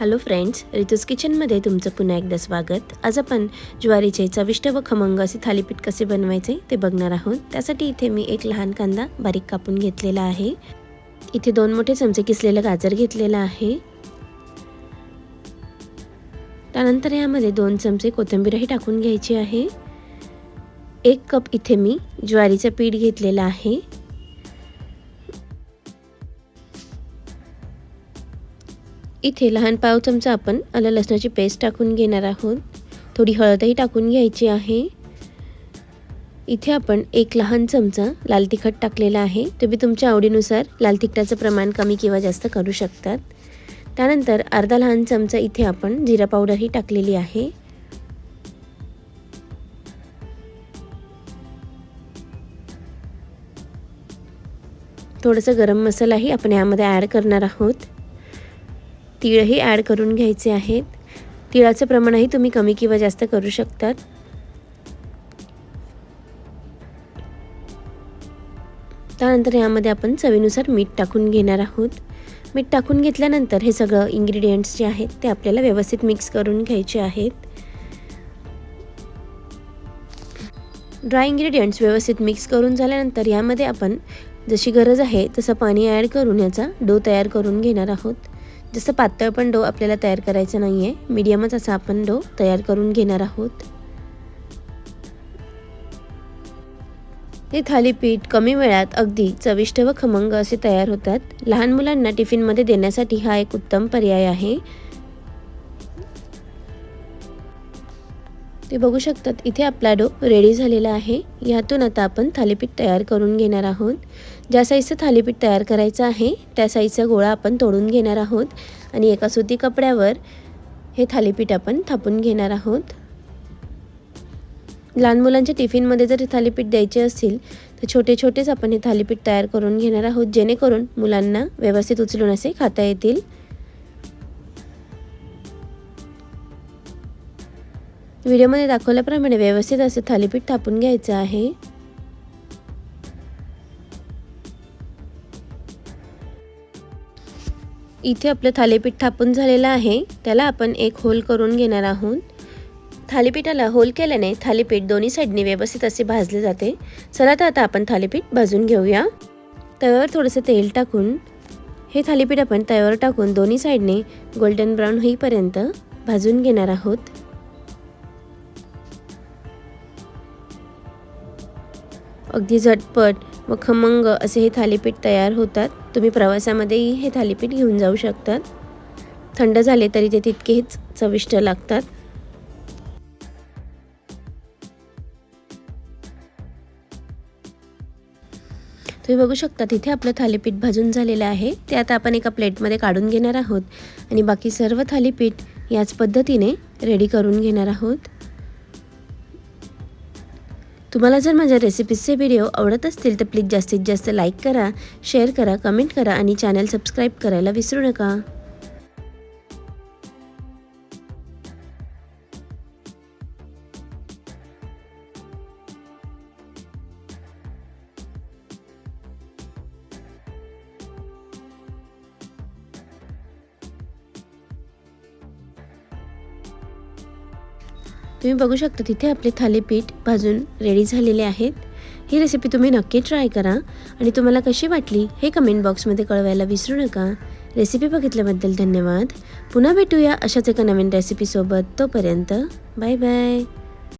Hello friends रितूज किचनमध्ये तुमचं पुन्हा एकदा स्वागत. आज आपण ज्वारीचे चविष्ट व खमंग असे थालीपीठ कसे बनवायचे ते बघणार आहोत. त्यासाठी इथे मी एक लहान कांदा बारीक कापून घेतलेला आहे. इथे दोन मोठे चमचे किसलेलं गाजर घेतलेलं आहे. त्यानंतर यामध्ये दोन चमचे कोथिंबीरही टाकून घ्यायची आहे. एक कप इथे मी ज्वारीचं पीठ घेतलेलं आहे. इथे लहान पाव चमचा आपण आलं लसणाची पेस्ट टाकून घेणार आहोत. थोडी हळदही टाकून घ्यायची आहे. इथे आपण एक लहान चमचा लाल तिखट टाकलेला आहे. तुम्ही तुमच्या आवडीनुसार लाल तिखटाचं प्रमाण कमी किंवा जास्त करू शकतात. त्यानंतर अर्धा लहान चमचा इथे आपण जिरा पावडरही टाकलेली आहे. थोडंसं गरम मसालाही आपण यामध्ये ॲड करणार आहोत. तीळही ॲड करून घ्यायचे आहेत. तिळाचं प्रमाणही तुम्ही कमी किंवा जास्त करू शकतात. त्यानंतर यामध्ये आपण चवीनुसार मीठ टाकून घेणार आहोत. मीठ टाकून घेतल्यानंतर हे सगळं इंग्रेडियंट्स जे आहेत ते आपल्याला व्यवस्थित मिक्स करून घ्यायचे आहेत. ड्राय इंग्रेडियंट्स व्यवस्थित मिक्स करून झाल्यानंतर यामध्ये आपण जशी गरज आहे तसं पाणी ॲड करून याचा डो तयार करून घेणार आहोत. जसं पातळ पण डो आपल्याला तयार करायचा नाही आहे मीडियमच असा आपण डो तयार करून घेणार आहोत. हे थालीपीठ कमी वेळात अगदी चविष्ट व खमंग असे तयार होतात. लहान मुलांना टिफिनमध्ये देण्यासाठी हा एक उत्तम पर्याय आहे. ते बघू शकतात इथे आपला डो रेडी झालेला आहे. यातून आता आपण थालीपीठ तयार करून घेणार आहोत. ज्या साईजचं थालीपीठ तयार करायचं आहे त्या साईजचा गोळा आपण तोडून घेणार आहोत. आणि एका सुती कपड्यावर हे थालीपीठ आपण थापून घेणार आहोत. लहान मुलांच्या टिफिनमध्ये जर थालीपीठ द्यायचे असतील तर छोटे छोटेच आपण हे थालीपीठ तयार करून घेणार आहोत जेणेकरून मुलांना व्यवस्थित उचलून असे खाता येतील. व्हिडिओमध्ये दाखवल्याप्रमाणे व्यवस्थित असं थालीपीठ थापून घ्यायचं आहे. इथे आपलं थालीपीठ थापून झालेलं आहे. त्याला आपण एक होल करून घेणार आहोत. थालीपीठाला होल केल्याने थालीपीठ दोन्ही साईडने व्यवस्थित असे भाजले जाते. चला तर आता आपण थालीपीठ भाजून घेऊया. तव्यावर थोडंसं तेल टाकून हे थालीपीठ आपण तव्यावर टाकून दोन्ही साईडने गोल्डन ब्राऊन होईपर्यंत भाजून घेणार आहोत. अगदी झटपट व खमंग असे हे थालीपीठ तयार होतात. तुम्ही प्रवासामध्येही हे थालीपीठ घेऊन जाऊ शकतात. थंड झाले तरी ते तितकेच चविष्ट लागतात. तुम्ही बघू शकता तिथे आपलं थालीपीठ भाजून झालेलं आहे. ते आता आपण एका प्लेटमध्ये काढून घेणार आहोत. आणि बाकी सर्व थालीपीठ याच पद्धतीने रेडी करून घेणार आहोत. तुम्हाला जर माझ्या रेसिपीजचे व्हिडिओ आवडत असतील तर प्लीज जास्तीत जास्त लाईक करा शेअर करा कमेंट करा आणि चॅनल सबस्क्राईब करायला विसरू नका. तुम्ही बघू शकता तिथे आपले थालीपीठ भाजून रेडी झालेले आहेत. ही रेसिपी तुम्ही नक्की ट्राय करा. आणि तुम्हाला कशी वाटली हे कमेंट बॉक्समध्ये कळवायला विसरू नका. रेसिपी बघितल्याबद्दल धन्यवाद. पुन्हा भेटूया अशाच एका नवीन रेसिपीसोबत तोपर्यंत बाय बाय